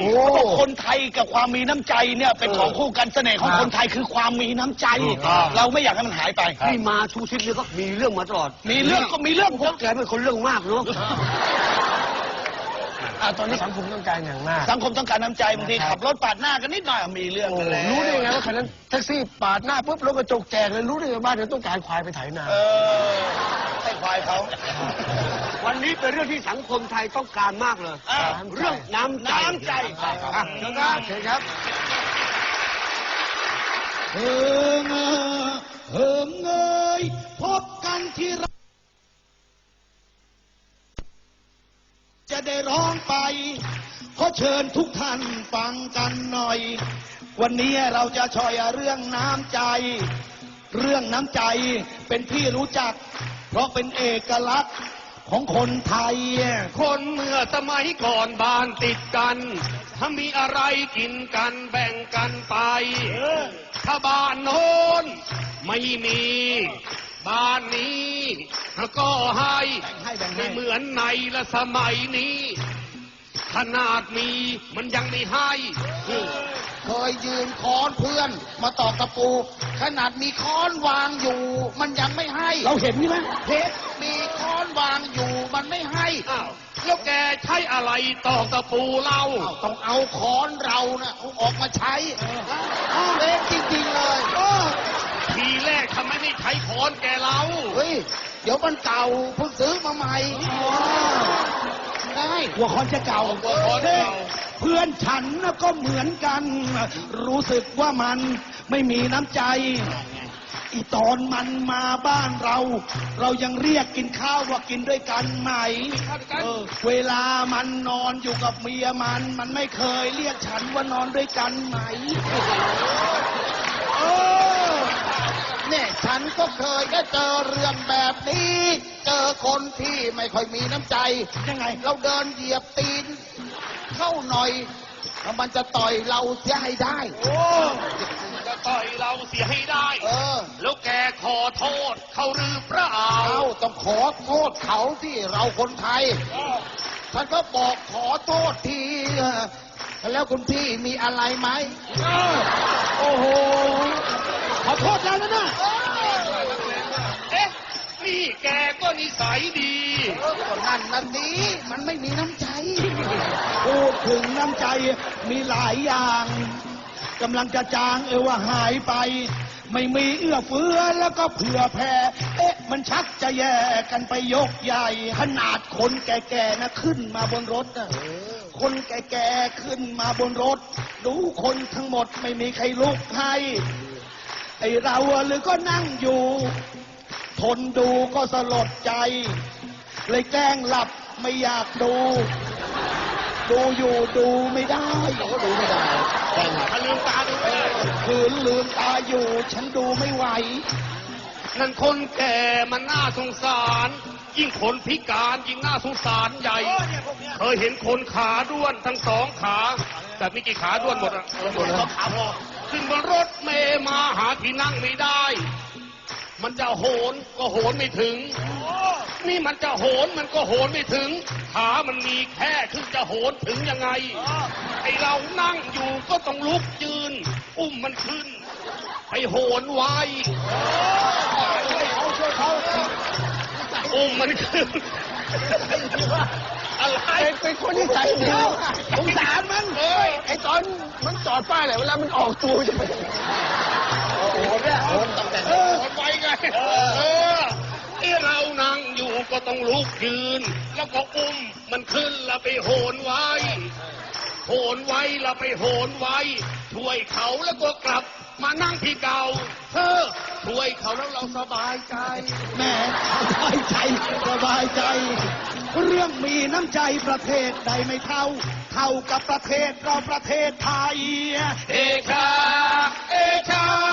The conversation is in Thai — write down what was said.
โอ้คนไทยกับความมีน้ำใจเนี่ยเป็นของคู่กันเสน่ห์ของคนไทยคือความมีน้ำใจ เราไม่อยากให้มันหายไป ที่มาชูชิดเนี่ยก็มีเรื่องมาตลอด มีเรื่องก็มีเรื่องพวกแกเป็นคนเรื่องมากเนาะอะตอนนี้สังคมต้องการอย่างมาก สังคมต้องการน้ำใจบางทีขับรถปาดหน้ากันนิดหน่อยมีเรื่องกันแล้วรู้ได้ไงว่าคันนั้นแท็กซี่ปาดหน้าปุ๊บรถกระจกแจกเลยรู้ได้ไงบ้านเดี๋ยวต้องการควายไปไถนาเออให้ควายเขา วันนี้เป็นเรื่องที่สังคมไทยต้องการมากเลยอ่าเรื่องน้ำใจน้ำใจอะเชิญครับเชิญครับเฮิงเอ่อเฮิงเอยพบกันที่ไรจะได้ร้องไป ขอเชิญทุกท่านฟังกันหน่อย วันนี้เราจะชอยเรื่องน้ำใจ เรื่องน้ำใจเป็นที่รู้จัก เพราะเป็นเอกลักษณ์ ของคนไทย คนเมื่อสมัยก่อนบ้านติดกัน ถ้ามีอะไรกินกันแบ่งกันไป ถ้าบ้านโน้นไม่มี บ้านนี้ก็ให้ให้แบ่งให้ไม่เหมือนในละสมัยนี้ ขนาดมีมันยังไม่ให้ เคยยืนค้อนเพื่อน มาตอกตะปู ขนาดมีค้อนวางอยู่ มันยังไม่ให้เราเห็นใช่ไหมเพชรมีค้อนวางอยู่มันไม่ให้อ้าวแล้วแกใช้อะไรตอกตะปูเล่าเอ้าต้องเอาค้อนเรานะเอาออกมาใช้เพชรจริงๆเลยเออทีแรกทำไมไม่ใช้ขอนแกเล่าเฮ้ยเดี๋ยวมันเก่าเพิ่งซื้อมาใหม่ได้หัวคอนจะเก่าหัวค้อนเก่า เพื่อนฉันน่ะก็เหมือนกัน รู้สึกว่ามันไม่มีน้ำใจ อีตอนมันมาบ้านเรา เรายังเรียกกินข้าวว่ากินด้วยกันไหมเออเวลามันนอนอยู่กับเมียมัน มันไม่เคยเรียกฉันว่านอนด้วยกันไหมเออ เนี่ยฉันก็เคยก็เจอเรื่องแบบนี้ เจอคนที่ไม่ค่อยมีน้ำใจ ยังไง เราเดินเหยียบตีน เข้าหน่อยแล้วมันจะต่อยเราเสียให้ได้ โอ้จะต่อยเราเสียให้ได้ เออ แล้วแกขอโทษเขาหรือเปล่าเอาต้องขอโทษเขาที่เราคนไทยท่านก็บอกขอโทษทีเออแล้วคุณพี่มีอะไรไหม โอ้โห ขอโทษแล้วนะน่ะเอ๊ะนี่แกก็นิสัยดีก็นั่นนั่นนี้ มันไม่มีน้ำใจ พูดถึงน้ำใจมีหลายอย่างกำลังจะจางเออว่าหายไป ไม่มีเอื้อเฟื้อแล้วก็เผื่อแผ่เอ๊ะ มันชักจะแย่กันไปยกใหญ่ ขนาดคนแก่ๆนะขึ้นมาบนรถนะคนแก่ๆขึ้นมาบนรถ ดูคนทั้งหมดไม่มีใครลุกให้ ไอเราอะหรือก็นั่งอยู่ ทนดูก็สลดใจ เลยแกล้งหลับไม่อยากดู ดูอยู่ดูไม่ได้ก็ดูไม่ได้ถ้าลืมตาดูไม่ได้คืนลืมตาอยู่ ฉันดูไม่ไหว นั่นคนแก่มันน่าสงสาร ยิ่งคนพิการยิ่งน่าสงสารใหญ่ เคยเห็นคนขาด้วนทั้งสองขา แต่มีกี่ขาด้วนหมดอะหมดแล้ว ขาพอขึ้นบนรถเมย์มาหาที่นั่งไม่ได้ มันจะโหนก็โหนไม่ถึง นี่มันจะโหนมันก็โหนไม่ถึง ขามันมีแค่ขึ้นจะโหนถึงยังไง ไอเรานั่งอยู่ก็ต้องลุกยืน อุ้มมันขึ้น ไปโหนไว้อุ้มมันขึ้นอะไรเป็นคนที่ใจดีสงสารมันเอ้ย ไอ้ตอนมันจอดป้ายแหละเวลามันออกตัวจะไปโอ้โหเนี่ยโอ้ตั้งแต่เออไปไงเออไอเรานั่งอยู่ก็ต้องลุกยืน แล้วก็อุ้มมันขึ้นแล้วไปโหนไว้ โหนไว้แล้วไปโหนไว้ ช่วยเขาแล้วก็กลับ มานั่งที่เก่า เธอช่วยเขาแล้วเราสบายใจ แหม่สบายใจสบายใจ เรื่องมีน้ำใจประเทศใดไม่เท่า เท่ากับประเทศเราประเทศไทย เอชาเอชา